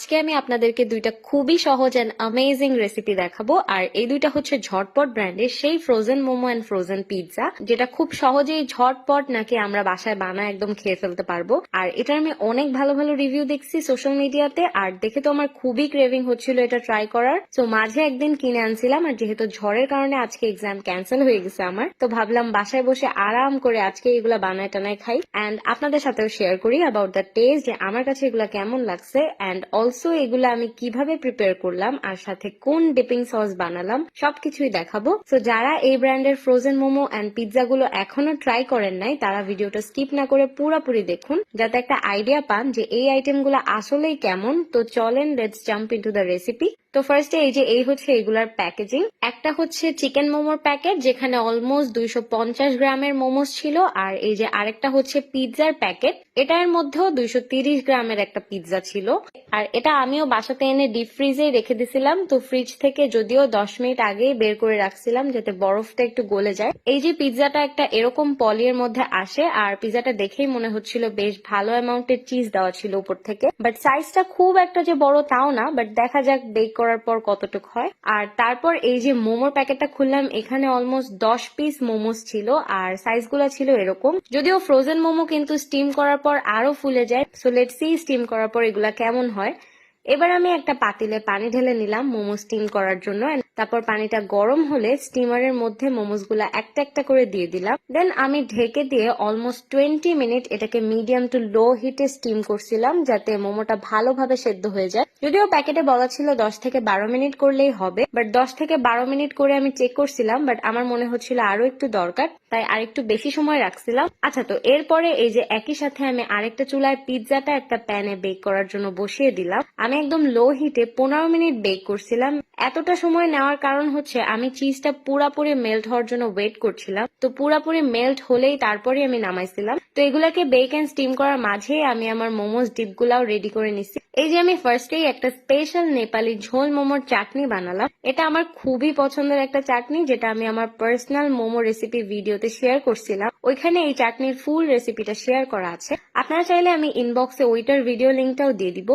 আজকে আমি আপনাদেরকে দুইটা খুবই সহজ অ্যান্ড অ্যামেজিং রেসিপি দেখাবো। আর এই দুইটা হচ্ছে ঝটপট ব্র্যান্ডের সেই frozen momo and frozen pizza যেটা খুব সহজেই ঝটপট নাকি আমরা বাসায় বানায় একদম খেয়ে ফেলতে পারব। আর এটার আমি অনেক ভালো ভালো রিভিউ দেখছি সোশ্যাল মিডিয়াতে আর দেখে তো আমার খুবই ক্রেভিং হচ্ছিল এটা ট্রাই করার। তো মাঝে একদিন কিনে আনছিলাম, আর যেহেতু ঝড়ের কারণে আজকে এক্সাম ক্যান্সেল হয়ে গেছে আমার, তো ভাবলাম বাসায় বসে আরাম করে আজকে এগুলা বানায় টানায় খাই। অ্যান্ড আপনাদের সাথেও শেয়ার করি অ্যাবাউট দ্য টেস্ট যে আমার কাছে এগুলা কেমন লাগছে। অ্যান্ড অলসো এগুলো আমি কীভাবে প্রিপেয়ার করলাম আর সাথে কোন ডিপিং সস বানালাম, সবকিছুই দেখাবো। তো যারা এই ব্র্যান্ডের ফ্রোজেন মোমো অ্যান্ড পিৎজা গুলো এখনও ট্রাই করেন নাই, তারা ভিডিওটা স্কিপ না করে পুরোপুরি দেখুন, যাতে একটা আইডিয়া পান যে এই আইটেমগুলো আসলেই কেমন। তো চলেন let's jump into the recipe তো ফার্স্টে এই যে, এই হচ্ছে এগুলার প্যাকেজিং একটা হচ্ছে চিকেন মোমোর প্যাকেট যেখানে অলমোস্ট দুইশো পঞ্চাশ গ্রামের মোমোস ছিল, আর এই যে আরেকটা হচ্ছে পিৎজার প্যাকেট এটার মধ্যেও দুইশো তিরিশ গ্রামের একটা পিৎজা ছিল। আর এটা আমিও বাসাতে এনে ডিপ ফ্রিজে রেখে দিছিলাম, তো ফ্রিজ থেকে যদিও দশ মিনিট আগেই বের করে রাখছিলাম, যাতে বরফটা একটু গলে যায়। এই যে পিৎজাটা একটা এরকম পলির মধ্যে আসে, আর পিৎজাটা দেখেই মনে হচ্ছিল বেশ ভালো অ্যামাউন্টের চিজ দেওয়া ছিল উপর থেকে। বাট সাইজটা খুব একটা যে বড় তাও না বাট দেখা যাক বেক করার পর কতটুক হয়। আর তারপর এই যে মোমোর প্যাকেটটা খুললাম, এখানে অলমোস্ট দশ পিস মোমোস ছিল আর সাইজগুলো ছিল এরকম। যদিও ফ্রোজেন মোমো কিন্তু স্টিম করার পর আরও ফুলে যায়। সো লেট সি স্টিম করার পর এগুলা কেমন হয়। এবার আমি একটা পাতিলে পানি ঢেলে নিলাম মোমো স্টিম করার জন্য। তারপর পানিটা গরম হলে স্টিমারের মধ্যে মোমোসগুলা একটা একটা করে দিয়ে দিলাম। দেন আমি ঢেকে দিয়ে অলমোস্ট টোয়েন্টি মিনিট এটাকে মিডিয়াম টু লো হিটে স্টিম করছিলাম যাতে মোমোটা ভালোভাবে সেদ্ধ হয়ে যায়। যদিও প্যাকেটে বলা ছিল দশ থেকে বারো মিনিট করলেই হবে বাট দশ থেকে বারো মিনিট করে আমি চেক করছিলাম বাট আমার মনে হচ্ছিল আরও একটু দরকার, তাই আরেকটু বেশি সময় রাখছিলাম। আচ্ছা তো এরপরে এই যে একই সাথে আমি আরেকটা চুলায় পিৎজাটা একটা প্যানে বেক করার জন্য বসিয়ে দিলাম। আমি একদম লো হিটে পনেরো মিনিট বেক করছিলাম। এতটা সময় নেওয়ার কারণ হচ্ছে আমি চিজটা পুরাপুরি মেল্ট হওয়ার জন্য ওয়েট করছিলাম। তো পুরাপুরি মেল্ট হলেই তারপরে আমি নামাইছিলাম। তো এগুলাকে বেক এন্ড স্টিম করার মাঝে আমি আমার মোমোস ডিপ গুলাও রেডি করে নিছি। এই যে আমি ফার্স্টেই একটা স্পেশাল নেপালি ঝোল মোমোর চাটনি বানালাম। এটা আমার খুবই পছন্দের একটা চাটনি, যেটা আমি আমার পার্সোনাল মোমো রেসিপি ভিডিওতে শেয়ার করছিলাম। ওইখানে এই চাটনির ফুল রেসিপিটা শেয়ার করা আছে। আপনারা চাইলে আমি ইনবক্সে ওইটার ভিডিও লিঙ্কটাও দিয়ে দিব।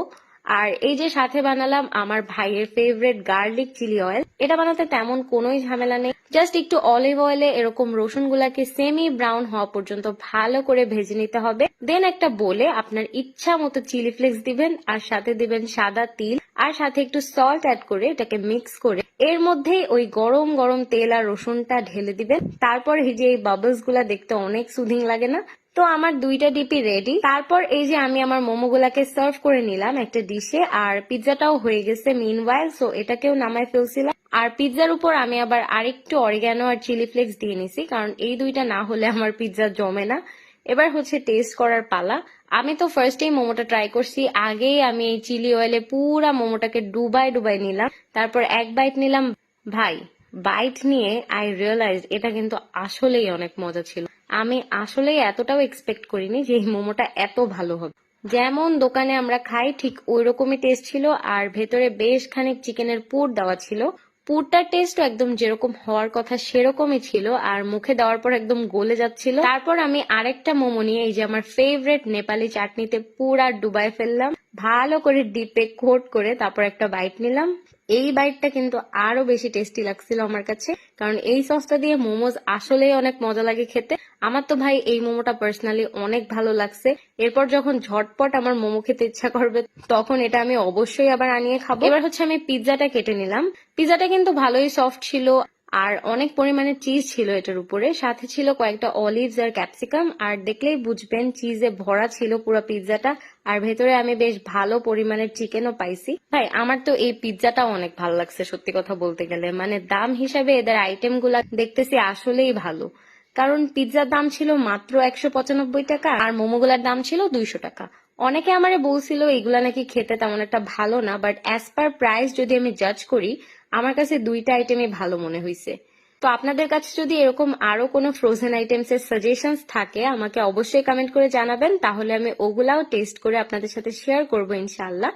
আর এই যে সাথে বানালাম আমার ভাইয়ের ফেভারিট গার্লিক চিলি অয়েল এটা বানাতে তেমন কোনোই ঝামেলা নেই। জাস্ট একটু অলিভ অয়েলে এরকম রসুন গুলাকে সেমি ব্রাউন হওয়া পর্যন্ত ভালো করে ভেজে নিতে হবে। দেন একটা বলে আপনার ইচ্ছা মতো চিলি ফ্লেক্স দিবেন, আর সাথে দিবেন সাদা তিল, আর সাথে একটু সল্ট অ্যাড করে এটাকে মিক্স করে এর মধ্যেই ওই গরম গরম তেল আর রসুনটা ঢেলে দিবেন। তারপর এই যে এই বাবলসগুলা দেখতে অনেক সুদিং লাগে না? তো আমার দুইটা ডিপি রেডি তারপর এই যে আমি আমার মোমোগুলাকে সার্ভ করে নিলাম একটা ডিশে আর পিৎজাটাও হয়ে গেছে মিন ওয়াইল সো এটাকেও নামায় ফেলছিলাম। আর পিৎজার উপর আমি আবার আরেকটু অরিগ্যানো আর চিলি ফ্লেক্স দিয়ে নিছি, কারণ এই দুইটা না হলে আমার পিৎজা জমে না। এবার হচ্ছে টেস্ট করার পালা। আমি তো ফার্স্টেই মোমোটা ট্রাই করছি, আগেই আমি এই চিলি অয়েলে পুরা মোমোটাকে ডুবাই ডুবাই নিলাম। তারপর এক বাইট নিলাম। ভাই বাইট নিয়ে আই রিয়েলাইজ এটা কিন্তু আসলেই অনেক মজা ছিল। আমি আসলেই এতটাও এক্সপেক্ট করিনি যে এই মোমোটা এত ভালো হবে। যেমন দোকানে আমরা খাই, ঠিক ওই রকমই টেস্ট ছিল আর ভেতরে বেশ খানিক চিকেনের পুর দেওয়া ছিল। পুরটার টেস্ট একদম যেরকম হওয়ার কথা সেরকমই ছিল আর মুখে দেওয়ার পর একদম গলে যাচ্ছিল। তারপর আমি আরেকটা মোমো নিয়ে এই যে আমার ফেভারেট নেপালি চাটনিতে পুরা ডুবাই ফেললাম। ভালো করে ডিপে কোট করে তারপর একটা বাইট নিলাম। এই বাইটটা কিন্তু আরও বেশি টেস্টি লাগছিল আমার কাছে। কারণ এই সসটা দিয়ে মোমোজ আসলেই অনেক মজা লাগে খেতে। আমার তো ভাই এই মোমোটা পার্সোনালি অনেক ভালো লাগছে। এরপর যখন ঝটপট আমার মোমো খেতে ইচ্ছা করবে, তখন এটা আমি অবশ্যই আবার আনিয়ে খাব। এবার হচ্ছে আমি পিৎজাটা কেটে নিলাম। পিৎজাটা কিন্তু ভালোই সফট ছিল। আর অনেক পরিমাণে চিজ ছিল এটার উপরে। সাথে ছিল কয়েকটা অলিভস আর ক্যাপসিকাম আর দেখলেই বুঝবেন চিজে ভরা ছিল পুরো পিৎজাটা। আর ভেতরে আমি বেশ ভালো পরিমাণের চিকেনও পাইছি। ভাই, আমার তো এই পিৎজাটা অনেক ভালো লাগছে সত্যি কথা বলতে গেলে। মানে দাম হিসাবে এদের আইটেমগুলা দেখতেছি আসলেই ভালো। কারণ পিৎজার দাম ছিল মাত্র একশো পঁচানব্বই টাকা, আর মোমোগুলার দাম ছিল দুইশো টাকা। অনেকে আমারে বলছিল, এগুলা নাকি খেতে তেমন একটা ভালো না বাট অ্যাজ পার প্রাইস যদি আমি জাজ করি আমার কাছে দুইটা আইটেমই ভালো মনে হয়েছে তো আপনাদের কাছে যদি এরকম আরও কোনো ফ্রোজেন আইটেমস এর সাজেশন থাকে, আমাকে অবশ্যই কমেন্ট করে জানাবেন, তাহলে আমি ওগুলাও টেস্ট করে আপনাদের সাথে শেয়ার করব ইনশাল্লাহ